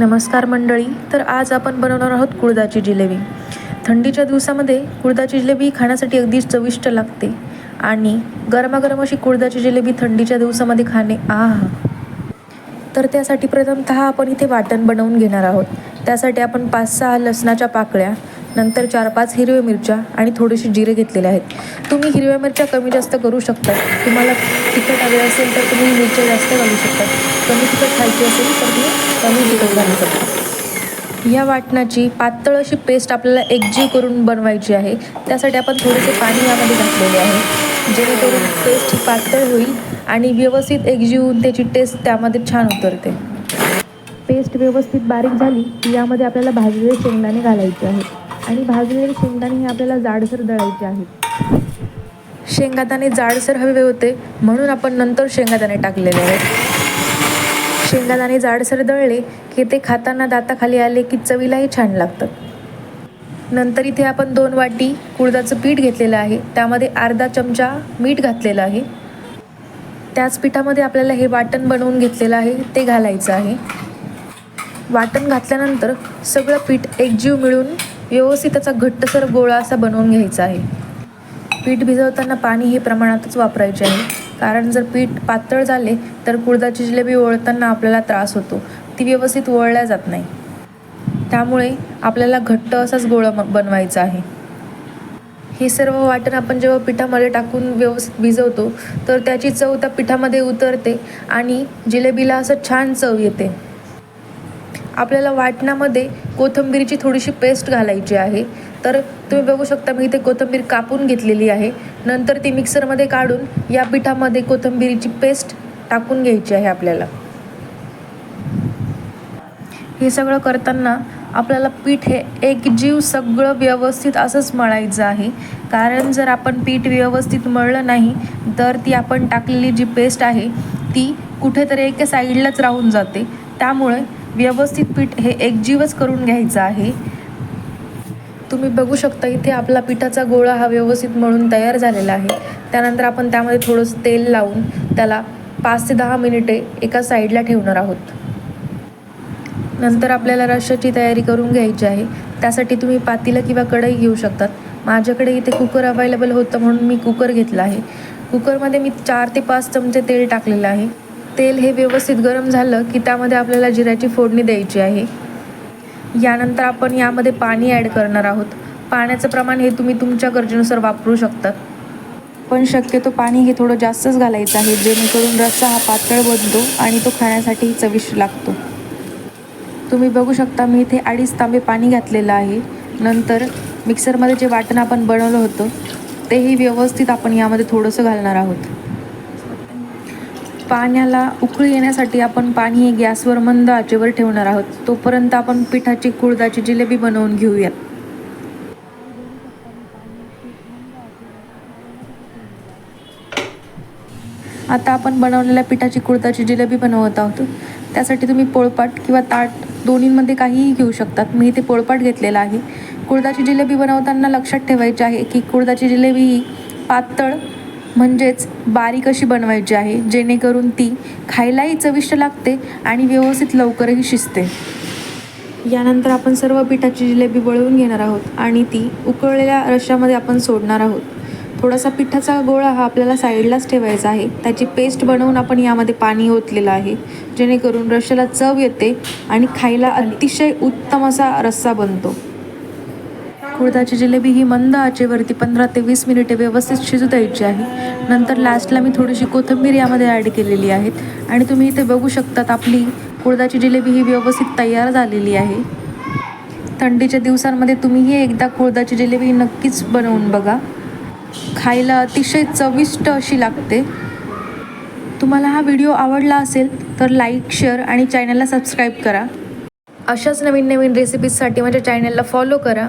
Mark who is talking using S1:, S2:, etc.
S1: नमस्कार मंडळी तर आज आपण बनवणार आहोत कुळदाची जिलेबी. थंडीच्या दिवसामध्ये कुळदाची जिलेबी खाण्यासाठी अगदी चविष्ट लागते आणि गरमागरम अशी कुळदाची जिलेबी थंडीच्या दिवसामध्ये खाणे आह. तर त्यासाठी प्रथमतः आपण इथे वाटण बनवून घेणार आहोत. त्यासाठी आपण पाच सहा लसणाच्या पाकळ्या नंतर चार पाच हिरव्या मिरच्या आणि थोडेसे जिरे घेतलेले आहेत. तुम्ही हिरव्या मिरच्या कमी जास्त करू शकता. तुम्हाला तिखट हवे असेल तर तुम्ही मिरच्या जास्त घालू शकता. कमी तिखट खायची असेल तर तुम्ही कमी तिखट घालू शकता. या वाटणाची पातळ अशी पेस्ट आपल्याला एकजीव करून बनवायची आहे. त्यासाठी आपण थोडेसे पाणी यामध्ये घातलेले आहे. जेणेकरून पेस्ट ही पातळ होईल आणि व्यवस्थित एकजीव होऊन त्याची टेस्ट त्यामध्ये छान उतरते. पेस्ट व्यवस्थित बारीक झाली की यामध्ये आपल्याला भाजलेले शेंगदाणे घालायचे आहेत. आणि भाजलेले शेंगदाणे हे आपल्याला जाडसर दळायचे आहेत. शेंगादाणे जाडसर हवे होते म्हणून आपण नंतर शेंगादाणे टाकलेले आहेत. शेंगादाणे जाडसर दळले की ते खाताना दाताखाली आले की चवीलाही छान लागतात. नंतर इथे आपण दोन वाटी कुळदाचं पीठ घेतलेलं आहे. त्यामध्ये अर्धा चमचा मीठ घातलेलं आहे. त्याच पिठामध्ये आपल्याला हे वाटण बनवून घेतलेलं आहे ते घालायचं आहे. वाटण घातल्यानंतर सगळं पीठ एकजीव मिळून व्यवस्थित त्याचा घट्टसर गोळा असा बनवून घ्यायचा आहे. पीठ भिजवताना पाणी हे प्रमाणातच वापरायचे आहे. कारण जर पीठ पातळ झाले तर कुळदाची जिलेबी वळताना आपल्याला त्रास होतो. ती व्यवस्थित वळल्या जात नाही. त्यामुळे आपल्याला घट्ट असाच गोळा बनवायचा आहे. हे सर्व वाटण आपण जेव्हा पिठामध्ये टाकून व्यवस्थित भिजवतो तर त्याची चव त्या पिठामध्ये उतरते आणि जिलेबीला असं छान चव येते. आपल्याला वाटणामध्ये कोथिंबीरची थोडीशी पेस्ट घालायची आहे. तर तुम्ही बघू शकता मी इथे कोथिंबीर कापून घेतलेली आहे. नंतर ती मिक्सरमध्ये काढून या पिठामध्ये कोथिंबीरीची पेस्ट टाकून घ्यायची आहे आपल्याला. हे सगळं करताना आपल्याला पीठ हे एकजीव सगळं व्यवस्थित असंच मळायचं आहे. कारण जर आपण पीठ व्यवस्थित मळलं नाही तर ती आपण टाकलेली जी पेस्ट आहे ती कुठेतरी एका साईडलाच राहून जाते. त्यामुळे व्यवस्थित पीठ हे एकजीवच करून घ्यायचं आहे. तुम्ही बघू शकता इथे आपला पिठाचा गोळा हा व्यवस्थित मळून तयार झालेला आहे. त्यानंतर आपण त्यामध्ये थोडंसं तेल लावून त्याला पाच ते दहा मिनिटे एका साईडला ठेवणार आहोत. नंतर आपल्याला रश्याची तयारी करून घ्यायची आहे. त्यासाठी तुम्ही पातीला किंवा कढई घेऊ शकतात. माझ्याकडे इथे कुकर अवेलेबल होतं म्हणून मी कुकर घेतला आहे. कुकरमध्ये मी चार ते पाच चमचे तेल टाकलेलं आहे. तेल हे व्यवस्थित गरम झालं की त्यामध्ये आपल्याला जिऱ्याची फोडणी द्यायची आहे. यानंतर आपण यामध्ये पाणी ॲड करणार आहोत. पाण्याचं प्रमाण हे तुम्ही तुमच्या गरजेनुसार वापरू शकतात पण शक्यतो पाणी हे थोडं जास्तच घालायचं आहे जेणेकरून रस्सा हा पातळ बनतो आणि तो खाण्यासाठी चविष्ट लागतो. तुम्ही बघू शकता मी इथे अडीच तांबे पाणी घातलेलं आहे. नंतर मिक्सरमध्ये जे वाटण आपण बनवलं होतं तेही व्यवस्थित आपण यामध्ये थोडंसं घालणार आहोत. पाण्याला उकळी येण्यासाठी आपण पाणी हे गॅसवर मंद आचेवर ठेवणार आहोत. तोपर्यंत आपण पिठाची कुळदाची जिलेबी बनवून घेऊयात. आता आपण बनवलेल्या पिठाची कुळदाची जिलेबी बनवत आहोत. त्यासाठी तुम्ही पोळपाट किंवा ताट दोन्हींमध्ये काहीही घेऊ शकतात. मी इथे पोळपाट घेतलेला आहे. कुळदाची जिलेबी बनवताना लक्षात ठेवायची आहे की कुळदाची जिलेबी ही पातळ म्हणजेच बारीक अशी बनवायची आहे जेणेकरून ती खायलाही चविष्ट लागते आणि व्यवस्थित लवकरही शिजते. यानंतर आपण सर्व पिठाची जिलेबी वळवून घेणार आहोत आणि ती उकळलेल्या रश्श्यामध्ये आपण सोडणार आहोत. थोडासा पिठाचा गोळा हा आपल्याला साईडलाच ठेवायचा आहे. त्याची पेस्ट बनवून आपण यामध्ये पाणी ओतलेलं आहे जेणेकरून रश्श्याला चव येते आणि खायला अतिशय उत्तम असा रस्सा बनतो. कुळदाची जिलेबी ही मंद आचेवरती पंधरा ते वीस मिनिटे व्यवस्थित शिजू द्यायची आहे. नंतर लास्टला मी थोडीशी कोथिंबीर यामध्ये ॲड केलेली आहेत. आणि तुम्ही इथे बघू शकतात आपली कुळदाची जिलेबी ही व्यवस्थित तयार झालेली आहे. थंडीच्या दिवसांमध्ये तुम्हीही एकदा कुळदाची जिलेबी नक्कीच बनवून बघा. खायला अतिशय चविष्ट अशी लागते. तुम्हाला हा व्हिडिओ आवडला असेल तर लाईक शेअर आणि चॅनलला सबस्क्राईब करा. अशाच नवीन नवीन रेसिपीजसाठी माझ्या चॅनलला फॉलो करा.